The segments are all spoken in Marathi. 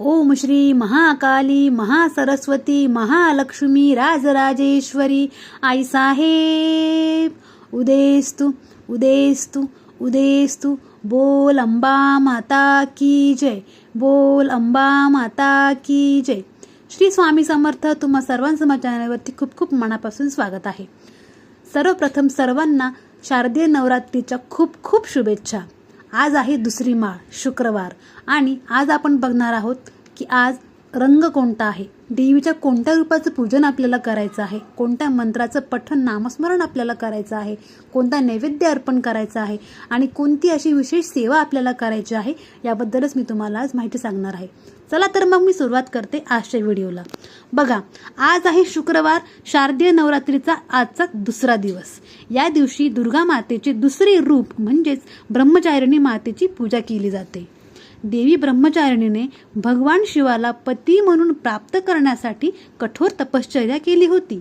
ओम श्री महाकाली महासरस्वती महालक्ष्मी राजराजेश्वरी आई साहेब. उदेस्तु उदेस्तु उदेस्तु. बोल अंबा माता की जय. बोल अंबा माता की जय. श्री स्वामी समर्थ तुम्हा सर्वांचं माझ्या चॅनलवरती खूप खूप मनापासून स्वागत आहे. सर्वप्रथम सर्वांना शारदीय नवरात्रीच्या खूप खूप शुभेच्छा. आज आहे दुसरी माळ शुक्रवार. आणि आज आपण बघणार आहोत की आज रंग कोणता आहे? देवीच्या कोणत्या रूपाचं पूजन आपल्याला करायचं आहे? कोणत्या मंत्राचं पठण नामस्मरण आपल्याला करायचं आहे? कोणता नैवेद्य अर्पण करायचं आहे? आणि कोणती अशी विशेष सेवा आपल्याला करायची आहे? याबद्दलच मी तुम्हाला आज माहिती सांगणार आहे. चला तर मग मी सुरुवात करते आजच्या व्हिडिओला. बघा आज आहे शुक्रवार शारदीय नवरात्रीचा आजचा दुसरा दिवस. या दिवशी दुर्गा मातेचे दुसरे रूप म्हणजेच ब्रह्मचारिणी मातेची पूजा केली जाते. देवी ब्रह्मचारिणीने भगवान शिवाला पती म्हणून प्राप्त करण्यासाठी कठोर तपश्चर्या केली होती.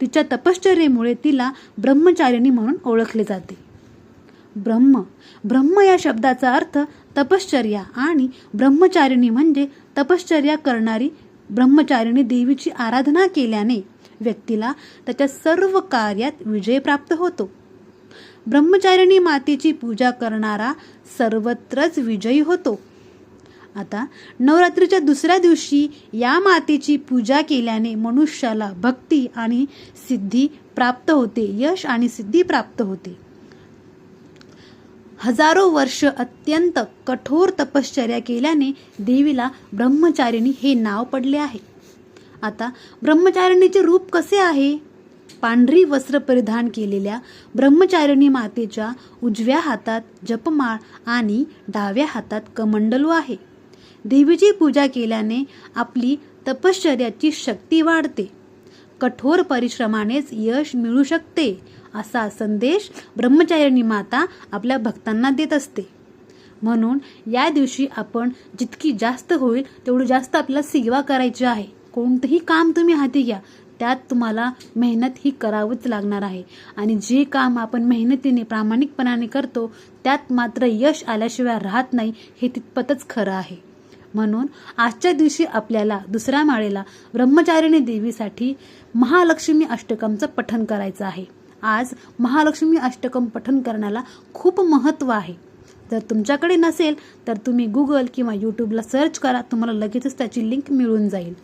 तिच्या तपश्चर्येमुळे तिला ब्रह्मचारिणी म्हणून ओळखले जाते. ब्रह्म. ब्रह्म या शब्दाचा अर्थ तपश्चर्या आणि ब्रह्मचारिणी म्हणजे तपश्चर्या करणारी ब्रह्मचारिणी देवीची आराधना केल्याने व्यक्तीला त्याच्या सर्व कार्यात विजय प्राप्त होतो. ब्रह्मचारिणी मातेची पूजा करणारा सर्वत्रच विजयी होतो. आता नवरात्रीच्या दुसऱ्या दिवशी या मातेची पूजा केल्याने मनुष्याला भक्ती आणि सिद्धी प्राप्त होते यश आणि सिद्धी प्राप्त होते. हजारो वर्ष अत्यंत कठोर तपश्चर्या केल्याने देवीला ब्रह्मचारिणी हे नाव पडले आहे. आता ब्रह्मचारिणीचे रूप कसे आहे? पांढरी वस्त्र परिधान केलेल्या ब्रह्मचारिणी मातेच्या उजव्या हातात जपमाळ आणि डाव्या हातात कमंडलू आहे. देवीची पूजा केल्याने आपली तपश्चर्याची शक्ती वाढते. कठोर परिश्रमानेच यश मिळू शकते असा संदेश ब्रह्मचारिणी माता आपल्या भक्तांना देत असते. म्हणून या दिवशी आपण जितकी जास्त होईल तेवढी जास्त आपल्याला सेवा करायची आहे. कोणतंही काम तुम्ही हाती घ्या त्यात तुम्हाला मेहनत ही करावंच लागणार आहे. आणि जे काम आपण मेहनतीने प्रामाणिकपणाने करतो त्यात मात्र यश आल्याशिवाय राहत नाही हे तितपतच खरं आहे. म्हणून आजच्या दिवशी आपल्याला दुसऱ्या माळेला ब्रह्मचारिणी देवीसाठी महालक्ष्मी अष्टकमचं पठन करायचं आहे. आज महालक्ष्मी अष्टकम पठन करण्याला खूप महत्त्व आहे. जर तुमच्याकडे नसेल तर तुम्ही गुगल किंवा यूट्यूबला सर्च करा तुम्हाला लगेचच त्याची लिंक मिळून जाईल.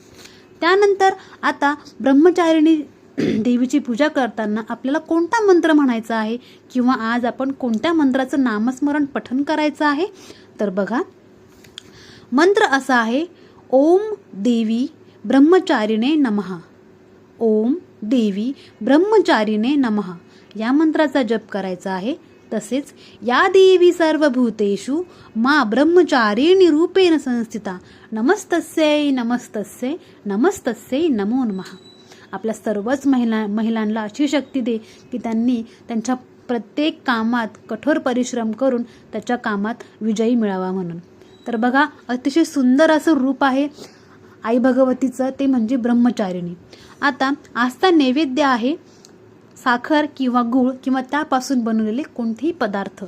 त्यानंतर आता ब्रह्मचारिणी देवीची पूजा करताना आपल्याला कोणता मंत्र म्हणायचा आहे? किंवा आज आपण कोणत्या मंत्राचं नामस्मरण पठन करायचं आहे? तर बघा मंत्र असा आहे ओम देवी ब्रह्मचारिणे नमहा ओम देवी ब्रह्मचारिणे नमहा या मंत्राचा जप करायचा आहे. तसेच या देवी सर्वभूतेषु मा ब्रह्मचारिणी रूपेण संस्थिता. नमस्तस्यै नमस्तस्यै नमस्तस्यै नमो नमः. आपल्या सर्वच महिला महिलांना अशी शक्ती दे की त्यांनी त्यांच्या प्रत्येक कामात कठोर परिश्रम करून त्याच्या कामात विजयी मिळावा म्हणून. तर बघा अतिशय सुंदर असं रूप आहे आई भगवतीचं ते म्हणजे ब्रह्मचारिणी. आता आजचा नैवेद्य आहे साखर किंवा गूळ किंवा त्यापासून बनवलेले कोणतेही पदार्थ.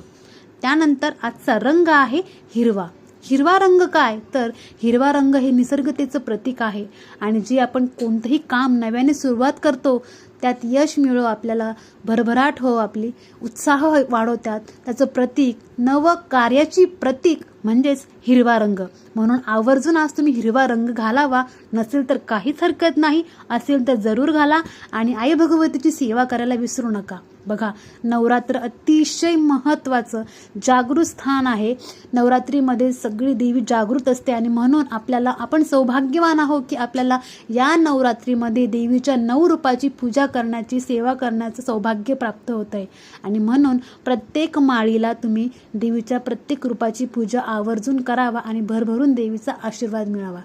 त्यानंतर आजचा रंग आहे हिरवा. हिरवा रंग काय? तर हिरवा रंग हे निसर्गतेचं प्रतीक आहे आणि जे आपण कोणतंही काम नव्याने सुरुवात करतो त्यात यश मिळो आपल्याला भरभराट हो आपली उत्साह वाढवतात. त्याचं प्रतीक नव कार्याची प्रतीक म्हणजेच हिरवा रंग. म्हणून आवर्जून आज तुम्ही हिरवा रंग घालावा. नसेल तर काहीच हरकत नाही. असेल तर जरूर घाला. आणि आई भगवतीची सेवा करायला विसरू नका. बघा नवरात्र अतिशय महत्त्वाचं जागृत स्थान आहे. नवरात्रीमध्ये सगळी देवी जागृत असते. आणि म्हणून आपल्याला आपण सौभाग्यवान आहोत की आपल्याला या नवरात्रीमध्ये देवीच्या नऊ रूपाची पूजा करण्याची सेवा करण्याचं सौभाग्य प्राप्त होत आहे आणि म्हणून प्रत्येक माळीला तुम्ही देवीच्या प्रत्येक रूपाची पूजा आवर्जून करावा आणि भरभरून देवीचा आशीर्वाद मिळावा.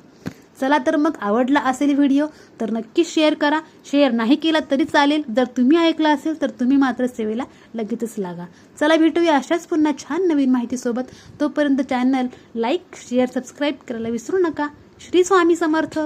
चला तर मग आवडला असेल व्हिडिओ तर नक्की शेअर करा. शेअर नाही केला तरी चालेल. जर तुम्ही ऐकला असेल तर तुम्ही मात्र सेवेला लगेचच लागा. चला भेटूया अशाच पुन्हा छान नवीन माहितीसोबत. तोपर्यंत चॅनल लाईक शेअर सबस्क्राईब करायला विसरू नका. श्री स्वामी समर्थ.